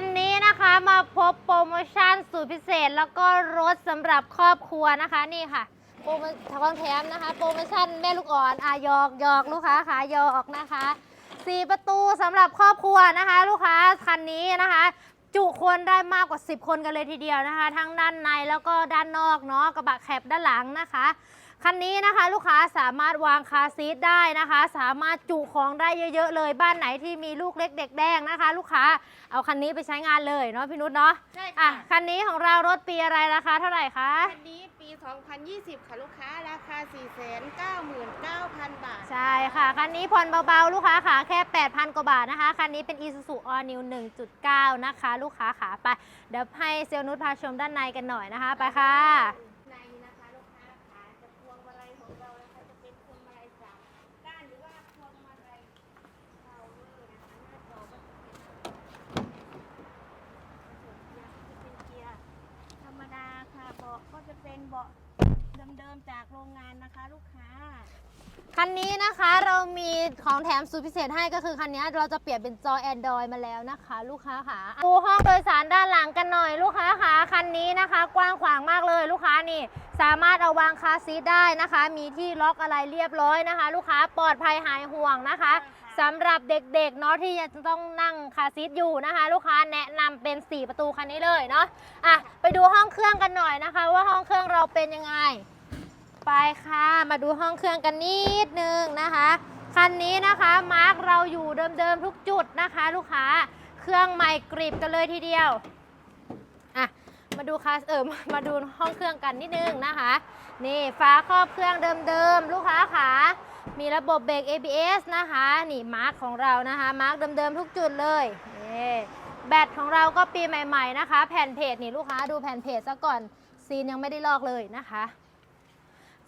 วันนี้นะคะมาพบโปรโมชั่นสุดพิเศษ แล้วก็รถสำหรับครอบครัวนะคะนี่ค่ะโปรโมชั่นแถมนะคะ โปรโมชั่นแม่ลูกอ่อนอะหยอกหยอกลูกค้าขาหยอกนะคะสี่ประตูสำหรับครอบครัวนะคะ ลูกค้าคันนี้นะคะ จุคนได้มากกว่า 10 คนกันเลยทีเดียวนะคะ ทั้งด้านในแล้วก็ด้านนอกเนาะกระบะแคบด้านหลังนะคะ คันนี้นะคะลูกค้าสามารถวางคาร์ซีทได้นะคะ สามารถจุของได้เยอะๆเลยบ้านไหนที่มีลูกเล็กเด็กแดงนะคะ ลูกค้าเอาคันนี้ไปใช้งานเลยเนาะพี่นุชเนาะใช่อะค่ะคันนี้ของเรารถปีอะไรราคาเท่าไหร่คะ คันนี้ปี 2020 ค่ะ ลูกค้าราคา 499,000 บาท ใช่ค่ะ คันนี้ผ่อนเบาๆ ลูกค้าขาแค่ 8,000 กว่าบาทนะคะ คันนี้เป็น Isuzu All New 1.9 นะคะ ลูกค้าขาไป เดี๋ยวให้เซลล์นุชพาชมด้านในกันหน่อยนะคะ ไปค่ะในนะคะลูกค้าขาจะพวงมาลัยของเรานะคะจะเป็นพวงมาลัยสามก้านหรือว่าพวงมาลัยพาวเวอร์นะคะหน้าจอก็จะเป็นเป็นเกียร์ธรรมดาค่ะเบาะก็จะเป็นเบาะ เดิมจากโรงงานนะคะลูกค้า คันนี้นะคะเรามีของแถมสุดพิเศษให้ก็คือคันนี้เราจะเปลี่ยนเป็นจอ Android มาแล้วนะคะ ลูกค้าขาดูห้องโดยสารด้านหลังกันหน่อยลูกค้าขาคันนี้นะคะ กว้างขวางมากเลยลูกค้านี่ สามารถเอาวางคาซีทได้นะคะ มีที่ล็อกอะไรเรียบร้อยนะคะ ลูกค้าปลอดภัยหายห่วงนะคะ สำหรับเด็กๆเนาะที่ยังต้องนั่งคาซีทอยู่นะคะ ลูกค้าแนะนำเป็น 4 ประตูคันนี้เลยเนาะอะไปดูห้องเครื่องกันหน่อยนะคะ ว่าห้องเครื่องเราเป็นยังไง ไปค่ะมาดูห้องเครื่องกันนิดนึงนะคะ คันนี้นะคะมาร์กเราอยู่เดิมๆทุกจุดนะคะ ลูกค้าเครื่องใหม่กริบกันเลยทีเดียวอะ มาดูค่ะเออมาดูห้องเครื่องกันนิดนึงนะคะ นี่ฝาครอบเครื่องเดิมๆ ลูกค้าขามีระบบเบรก ABS นะคะ นี่มาร์กของเรานะคะ มาร์กเดิมๆ ทุกจุดเลยนี่แบตของเราก็ปีใหม่ ๆนะคะ แผ่นเพจนี่ลูกค้าดูแผ่นเพจซะก่อนซีนยังไม่ได้ลอกเลยนะคะ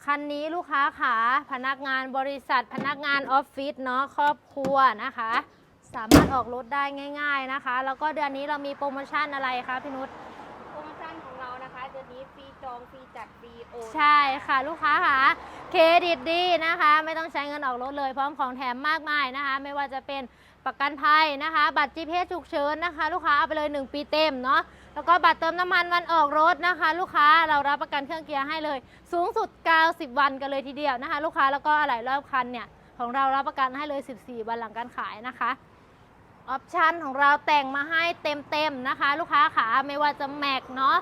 คันนี้ลูกค้าขาพนักงานบริษัท พนักงานออฟฟิศเนาะครอบครัวนะคะ สามารถออกรถได้ง่าย ๆนะคะ แล้วก็เดือนนี้เรามีโปรโมชั่นอะไรคะพี่นุช ของเรานะเดือนนี้ฟรีจองฟรีจัดฟรีโอน ใช่ค่ะลูกค้าค่ะเครดิตดีนะคะ ไม่ต้องใช้เงินออกรถเลยพร้อมของแถมมากมายนะคะ ไม่ว่าจะเป็นประกันภัยนะคะ บัตร GPS ฉุกเฉินนะคะ ลูกค้าเอาไปเลย 1 ปีเต็มเนาะแล้วก็บัตรเติมน้ำมันวันออกรถนะคะ ลูกค้าเรารับประกันเครื่องเกียร์ให้เลย สูงสุด 90 วันกันเลยทีเดียวนะคะ ลูกค้าแล้วก็อะไหล่รอบคันเนี่ยของเรารับประกันให้เลย 14 วันหลังการขายนะคะออปชันของเราแต่งมาให้เต็มๆนะคะ ลูกค้าขาไม่ว่าจะแม็กเนาะ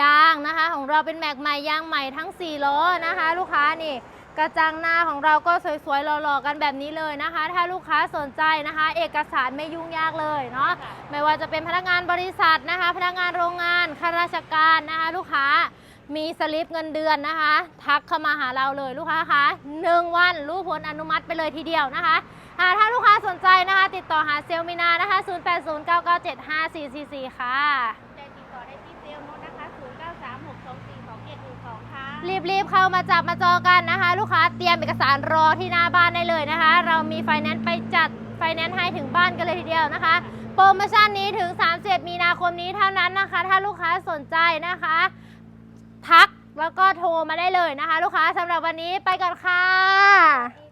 ยางนะคะ ของเราเป็นแม็กใหม่ยางใหม่ทั้ง4ล้อนะคะ ลูกค้านี่กระจังหน้าของเราก็สวยๆหล่อๆกันแบบนี้เลยนะคะ ถ้าลูกค้าสนใจนะคะ เอกสารไม่ยุ่งยากเลยเนาะไม่ว่าจะเป็นพนักงานบริษัทนะคะ พนักงานโรงงานข้าราชการนะคะ ลูกค้ามีสลิปเงินเดือนนะคะ ทักเข้ามาหาเราเลยลูกค้าคะหนึ่งวันรู้ผลอนุมัติไปเลยทีเดียวนะคะอ่าถ้าลูกค้าสนใจนะคะ ติดต่อหาเซลมินานะคะ 0809975444 ค่ะติดต่อได้ที่เซลล์นุชนะคะ 0936242712 ค่ะ รีบๆเข้ามาจับมาจอกันนะคะ ลูกค้าเตรียมเอกสารรอที่หน้าบ้านได้เลยนะคะ เรามีไฟแนนซ์ไปจัดไฟแนนซ์ให้ถึงบ้านกันเลยทีเดียวนะคะ โปรโมชั่นนี้ถึง 31 มีนาคมนี้เท่านั้นนะคะ ถ้าลูกค้าสนใจนะคะ ทักแล้วก็โทรมาได้เลยนะคะ ลูกค้าสำหรับวันนี้ไปก่อนค่ะ